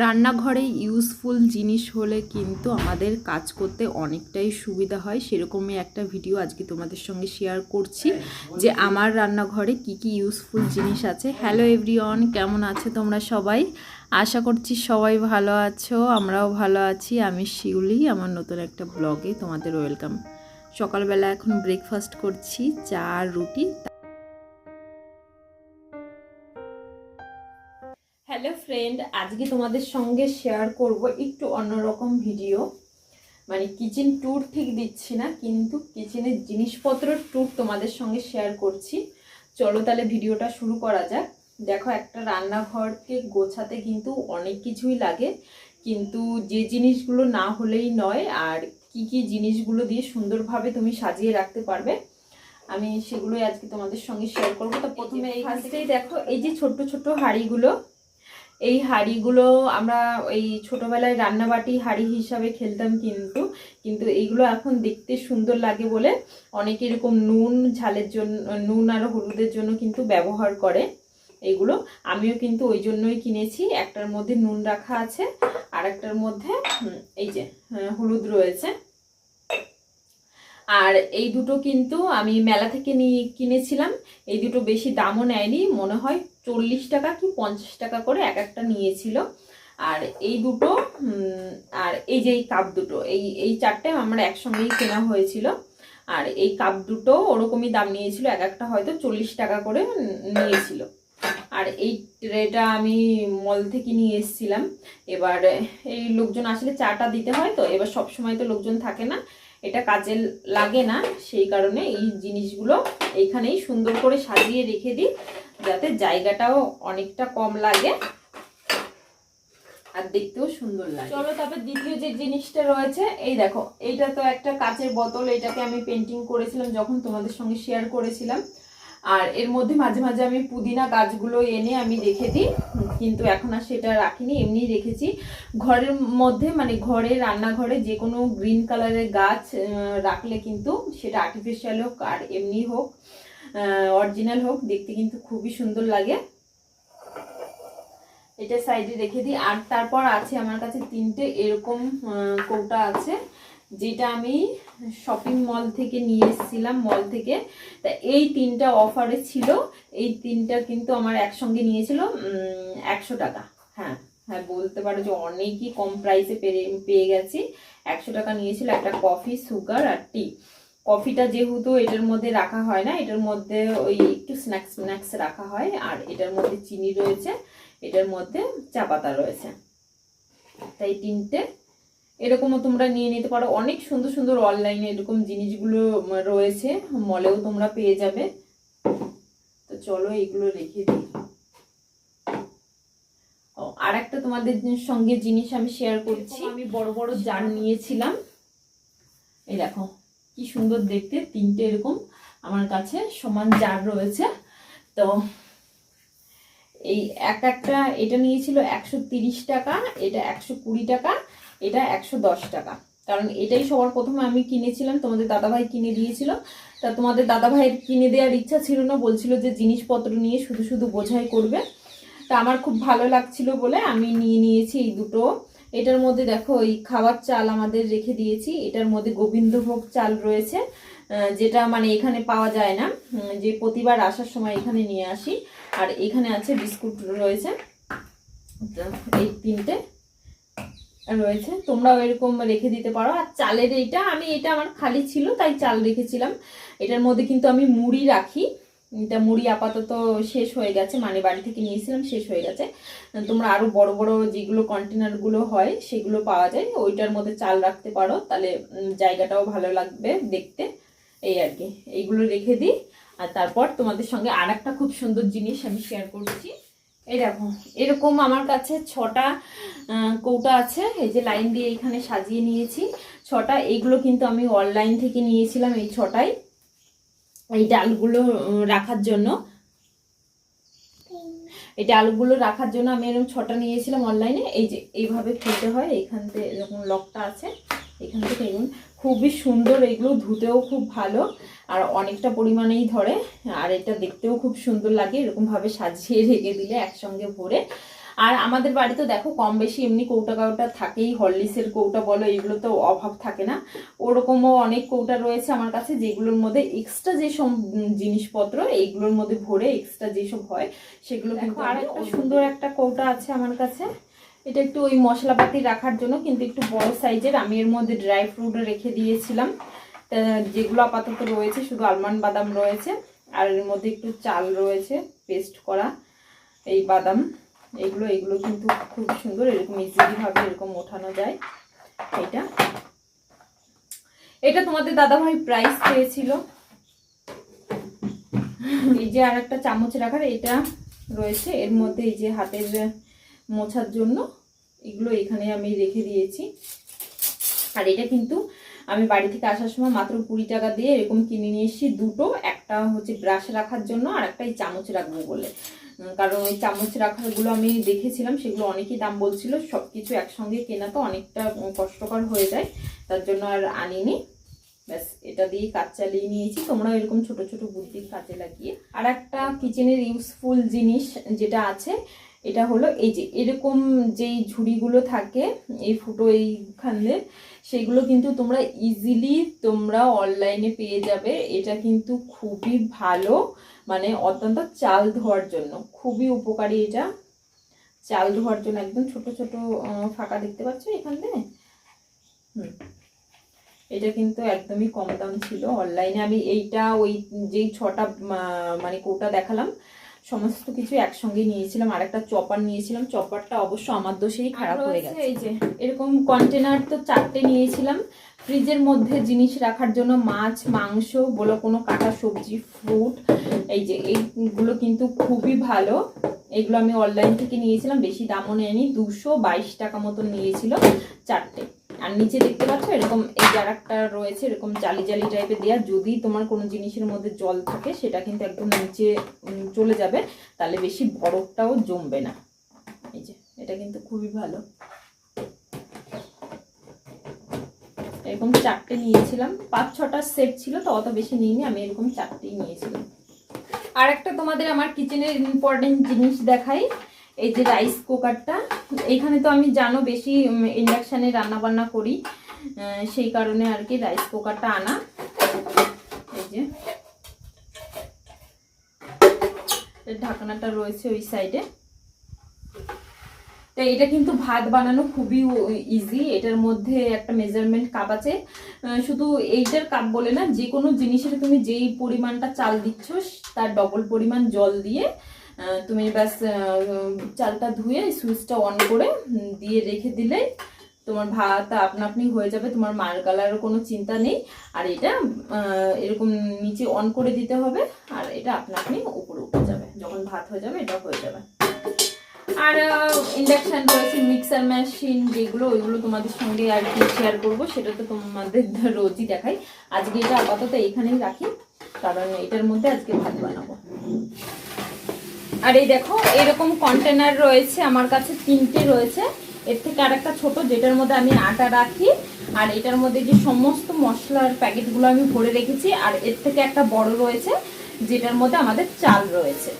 রান্নাঘরে ইউজফুল জিনিস হলে কিন্তু আমাদের কাজ করতে অনেকটাই সুবিধা হয়। সেরকমই একটা ভিডিও আজকে তোমাদের সঙ্গে শেয়ার করছি যে আমার রান্নাঘরে কি কি ইউজফুল জিনিস আছে। হ্যালো এভরিওয়ান কেমন আছে তোমরা সবাই? আশা করছি সবাই ভালো আছো, আমরাও ভালো আছি। আমি শিউলি, আমার নতুন একটা ব্লগে তোমাদের ওয়েলকাম সকালবেলা এখন ব্রেকফাস্ট করছি, চা, রুটি ফ্রেন্ড আজকে তোমাদের সঙ্গে শেয়ার করব একটু অন্যরকম ভিডিও মানে কিচেন ট্যুর ঠিক দিচ্ছি না কিন্তু কিচেনের জিনিসপত্র ট্যুর তোমাদের সঙ্গে শেয়ার করছি। চলো তাহলে ভিডিওটা শুরু করা যাক। দেখো একটা রান্নাঘরকে গোছাতে কিন্তু অনেক কিছুই লাগে কিন্তু যে জিনিসগুলো না হলেই নয় আর কি কি জিনিসগুলো দিয়ে সুন্দরভাবে তুমি সাজিয়ে রাখতে পারবে আমি সেগুলোই আজকে তোমাদের সঙ্গে শেয়ার করব। তো প্রথমে এই ফার্স্টেই দেখো এই যে ছোট্ট ছোট্ট হাঁড়িগুলো এই হাঁড়িগুলো আমরা এই ছোটবেলায় রান্নাবাটি হাঁড়ি হিসাবে খেলতাম কিন্তু কিন্তু এইগুলো এখন দেখতে সুন্দর লাগে বলে অনেকে এরকম নুন ঝালের জন্য নুন আর হলুদের জন্য কিন্তু ব্যবহার করে এইগুলো আমিও কিন্তু ওই জন্যই কিনেছি। একটার মধ্যে নুন রাখা আছে আর একটার মধ্যে এই যে আহ, হলুদ রয়েছে। আর এই দুটো কিন্তু আমি মেলা থেকে নিয়ে কিনেছিলাম। এই দুটো বেশি দামও নেয়নি, মনে হয় চল্লিশ টাকা কি পঞ্চাশ টাকা করে এক একটা নিয়েছিল। আর এই দুটো আর এই যে এই কাপ দুটো, এই এই চারটে আমার একসঙ্গেই কেনা হয়েছিল। আর এই কাপ দুটো ওরকমই দাম নিয়েছিল, এক একটা হয়তো চল্লিশ টাকা করে নিয়েছিল। আর এই ট্রেটা আমি মল থেকে নিয়ে এসেছিলাম। এবার এই লোকজন আসলে চাটা দিতে হয় তো, এবার সব সময় তো লোকজন থাকে না। এটা কাজে লাগে না, সেই কারণে এই জিনিসগুলো এইখানেই সুন্দর করে সাজিয়ে রেখে দিই, যাতে জায়গাটাও অনেকটা কম লাগে আর দেখতেও সুন্দর লাগে। চলো তারপর দ্বিতীয় যে জিনিসটা রয়েছে, এই দেখো, এইটা তো একটা কাচের বোতল, এটাকে আমি পেন্টিং করেছিলাম যখন তোমাদের সঙ্গে শেয়ার করেছিলাম। আর এর মধ্যে মাঝে মাঝে আমি পুদিনা গাছগুলো এনে আমি রেখে দিই, কিন্তু এখন আর সেটা রাখিনি এমনি রেখেছি। ঘরের মধ্যে মানে ঘরে, রান্নাঘরে যে কোনো গ্রিন কালারের গাছ রাখলে কিন্তু সেটা আর্টিফিশিয়াল হোক আর এমনি হোক অরিজিনাল হোক, দেখতে কিন্তু খুবই সুন্দর লাগে। এটা সাইডে রেখে দিই। আর তারপর আছে আমার কাছে তিনটে এরকম কৌটা আছে, যেটা আমি শপিং মল থেকে নিয়ে এসেছিলাম মল থেকে। তা এই তিনটা অফারে ছিল। এই তিনটা কিন্তু আমার একসঙ্গে নিয়েছিল একশো টাকা। হ্যাঁ হ্যাঁ বলতে পারো যে অনেকই কম প্রাইসে পেয়ে গেছি। একশো টাকা নিয়েছিল একটা কফি সুগার আর টি কফিটা যেহেতু এটার মধ্যে রাখা হয় না, এটার মধ্যে ওই একটু স্ন্যাক্স স্ন্যাক্স রাখা হয়। আর এটার মধ্যে চিনি রয়েছে, এটার মধ্যে চা পাতা রয়েছে। তাই তিনটে এরকমও তোমরা নিয়ে নিতে পারো। অনেক সুন্দর সুন্দর অনলাইনে এরকম জিনিসগুলো রয়েছে। মলেও তোমরা পেয়ে যাবে। তো চলো এগুলো রেখে দিই। আর একটা তোমাদের সঙ্গে জিনিস আমি শেয়ার করছি। আমি বড় বড় জার নিয়েছিলাম। এই দেখো কি সুন্দর দেখতে। তিনটে এরকম আমার কাছে সমান জার রয়েছে। তো এই এক একটা এটা নিয়েছিল একশো তিরিশ টাকা এটা একশো কুড়ি টাকা। এটা একশো দশ টাকা। কারণ এটাই সবার প্রথমে আমি কিনেছিলাম, তোমাদের দাদাভাই কিনে দিয়েছিল। তা তোমাদের দাদাভাইয়ের কিনে দেওয়ার ইচ্ছা ছিল না, বলছিল যে জিনিসপত্র নিয়ে শুধু শুধু বোঝাই করবে। তা আমার খুব ভালো লাগছিল বলে আমি নিয়ে নিয়েছি এই দুটো। এটার মধ্যে দেখো, এই খাবার চাল আমাদের রেখে দিয়েছি। এটার মধ্যে গোবিন্দভোগ চাল রয়েছে যেটা মানে এখানে পাওয়া যায় না। যে প্রতিবার আসার সময় এখানে নিয়ে আসি। আর এখানে আছে বিস্কুট রয়েছে, এই তিনটে। রয়েছে। তোমরাও এরকম রেখে দিতে পারো। আর চালের এইটা, আমি এটা আমার খালি ছিল, তাই চাল রেখেছিলাম। এটার মধ্যে কিন্তু আমি মুড়ি রাখি। এটা মুড়ি আপাতত শেষ হয়ে গেছে মানে বাড়ি থেকে নিয়েছিলাম, শেষ হয়ে গেছে। তোমরা আরও বড় বড় যেগুলো কন্টেনারগুলো হয়, সেগুলো পাওয়া যায়। ওইটার মধ্যে চাল রাখতে পারো, তাহলে জায়গাটাও ভালো লাগবে দেখতে। এই আর কি। এইগুলো রেখে দিই। আর তারপর তোমাদের সঙ্গে আর খুব সুন্দর জিনিস আমি শেয়ার করছি। এই দেখো, এরকম আমার কাছে ছটা কৌটা আছে। এই যে লাইন দিয়ে এখানে সাজিয়ে নিয়েছি। ছটা, এইগুলো কিন্তু আমি অনলাইন থেকে নিয়েছিলাম এই ছটাই। এই ডালগুলো রাখার জন্য। এই ডালগুলো রাখার জন্য আমি এরকম ছটা নিয়েছিলাম অনলাইনে। এই যে, এইভাবে খুলতে হয়। এইখান থেকে এরকম লকটা আছে। এখান থেকে এরকম খুবই সুন্দর। এগুলো ধুতেও খুব ভালো। আর অনেকটা পরিমাণেই ধরে আর এটা দেখতেও খুব সুন্দর লাগে এরকমভাবে সাজিয়ে রেখে দিলে একসঙ্গে ভরে। আর আমাদের বাড়িতে দেখো কম বেশি এমনি কৌটা কাউটা থাকেই হরলিক্সের কৌটা বলো এগুলো তো অভাব থাকে না। ওরকমও অনেক কৌটা রয়েছে আমার কাছে যেগুলোর মধ্যে এক্সট্রা যেসব জিনিসপত্র এইগুলোর মধ্যে ভরে এক্সট্রা যেসব হয় সেগুলো কিন্তু আর একটা সুন্দর একটা কৌটা আছে আমার কাছে। এটা একটু ওই মশলাপাতি রাখার জন্য কিন্তু একটু বড় সাইজের আমি এর মধ্যে ড্রাই ফ্রুট রেখে দিয়েছিলাম। যেগুলো আপাতত রয়েছে, শুধু আলমন্ড বাদাম রয়েছে, আর এর মধ্যে একটু চাল রয়েছে পেস্ট করা এই বাদাম। এগুলো এগুলো কিন্তু খুব সুন্দর, এরকম ইজিলি ভাবে এরকম ওঠানো যায়। এটা। এটা তোমাদের দাদাভাই প্রাইস পেয়েছিল। এই যে আর একটা চামচ রাখার, এটা রয়েছে। এর মধ্যে এই যে হাতের মোছার জন্য, এগুলো এখানে আমি রেখে দিয়েছি। আর এটা কিন্তু আমি বাড়ি থেকে আসার সময় মাত্র কুড়ি টাকা দিয়ে এরকম কিনে নিয়ে এসেছি। দুটো, একটা হচ্ছে ব্রাশ রাখার জন্য আর একটা এই চামচ রাখব বলে। কারণ ওই চামচ রাখারগুলো আমি দেখেছিলাম, সেগুলো অনেকই দাম বলছিল সব কিছু একসঙ্গে কেনা তো অনেকটা কষ্টকর হয়ে যায়, তার জন্য আর আনিনি। ব্যাস, এটা দিয়ে কাজ চালিয়ে নিয়েছি। তোমরা এরকম ছোট ছোট বুদ্ধির কাজে লাগিয়ে। আর একটা কিচেনের ইউজফুল জিনিস যেটা আছে এটা হলো এই যে এরকম যেই ঝুড়িগুলো থাকে, এই ফুটো এইখানে, সেগুলো কিন্তু তোমরা ইজিলি তোমরা অনলাইনে পেয়ে যাবে। এটা কিন্তু খুবই ভালো মানে অত্যন্ত চাল ধোয়ার জন্য। খুবই উপকারী এটা। চাল ধোয়ার জন্য একদম ছোট ছোট ফাঁকা দেখতে পাচ্ছ এখানে? হুম। এটা কিন্তু একদমই কম দাম ছিল। অনলাইনে আমি এইটা, ওই যেই ছটা মানে কোটা দেখালাম সমস্ত কিছু একসঙ্গে নিয়েছিলাম আর একটা চপার নিয়েছিলাম। চপারটা অবশ্য আমার দোষেই খারাপ হয়ে গেছে। এই যে। এরকম কন্টেনার তো চারটে নিয়েছিলাম। ফ্রিজের মধ্যে জিনিস রাখার জন্য মাছ মাংস বলো কোনো কাটা সবজি ফ্রুট এই যে এইগুলো কিন্তু খুবই ভালো। এগুলো আমি অনলাইন থেকে নিয়েছিলাম বেশি দামও নেয়নি দুশো বাইশ টাকা মতন নিয়েছিল চারটে। আর নিচে দেখতে পাচ্ছ, এরকম এই যার একটা রয়েছে, এরকম জালি জালি টাইপের দেওয়া যদি তোমার কোনো জিনিসের মধ্যে জল থাকে, সেটা কিন্তু একদম নিচে চলে যাবে। তাহলে বেশি বরফটাও জমবে না। এই যে, এটা কিন্তু খুবই ভালো। এরকম চারটে নিয়েছিলাম। পাঁচ, ছটা সেট ছিল, তো অত বেশি নিইনি। আমি এরকম চারটেই নিয়েছিলাম। আর একটা তোমাদের আমার কিচেনের ইম্পর্টেন্ট জিনিস দেখাই। এই যে রাইস কুকারটা এইখানে তো আমি জানো বেশি ইন্ডাকশানে রান্না বান্না করি সেই কারণে আর কি রাইস কুকারটা আনা। এই যে। ঢাকনাটা রয়েছে ওই সাইডে তো এটা কিন্তু ভাত বানানো খুবই ইজি এটার মধ্যে একটা মেজারমেন্ট কাপ আছে। শুধু এইটার কাপ বলে না যে কোনো জিনিসের তুমি যেই পরিমাণটা চাল দিচ্ছ, তার ডবল পরিমাণ জল দিয়ে তুমি ব্যাস চালটা ধুয়ে সুইচটা অন করে দিয়ে রেখে দিলেই তোমার ভাত আপনা আপনি হয়ে যাবে, তোমার মার গালারও কোনো চিন্তা নেই। আর এটা এরকম নিচে অন করে দিতে হবে, আর এটা আপনা আপনি উপরে উঠে যাবে। যখন ভাত হয়ে যাবে, এটা হয়ে যাবে। আর ইন্ডাকশান রয়েছে মিক্সার মেশিন যেগুলো, ওইগুলো তোমাদের সঙ্গে আর কি শেয়ার করব, সেটা তো তোমাদের রোজই দেখাই। আজকে এটা আপাতত এইখানেই রাখি, কারণ এটার মধ্যে আজকে ভাত বানাবো। আর এই দেখো, এরকম কন্টেনার রয়েছে, আমার কাছে তিনটে রয়েছে। এর থেকে আর একটা ছোট, যেটার মধ্যে আমি আটা রাখি। আর এটার মধ্যে যে সমস্ত মশলার প্যাকেটগুলো আমি ভরে রেখেছি, আর এর থেকে একটা বড় রয়েছে, যেটার মধ্যে আমাদের চাল রয়েছে।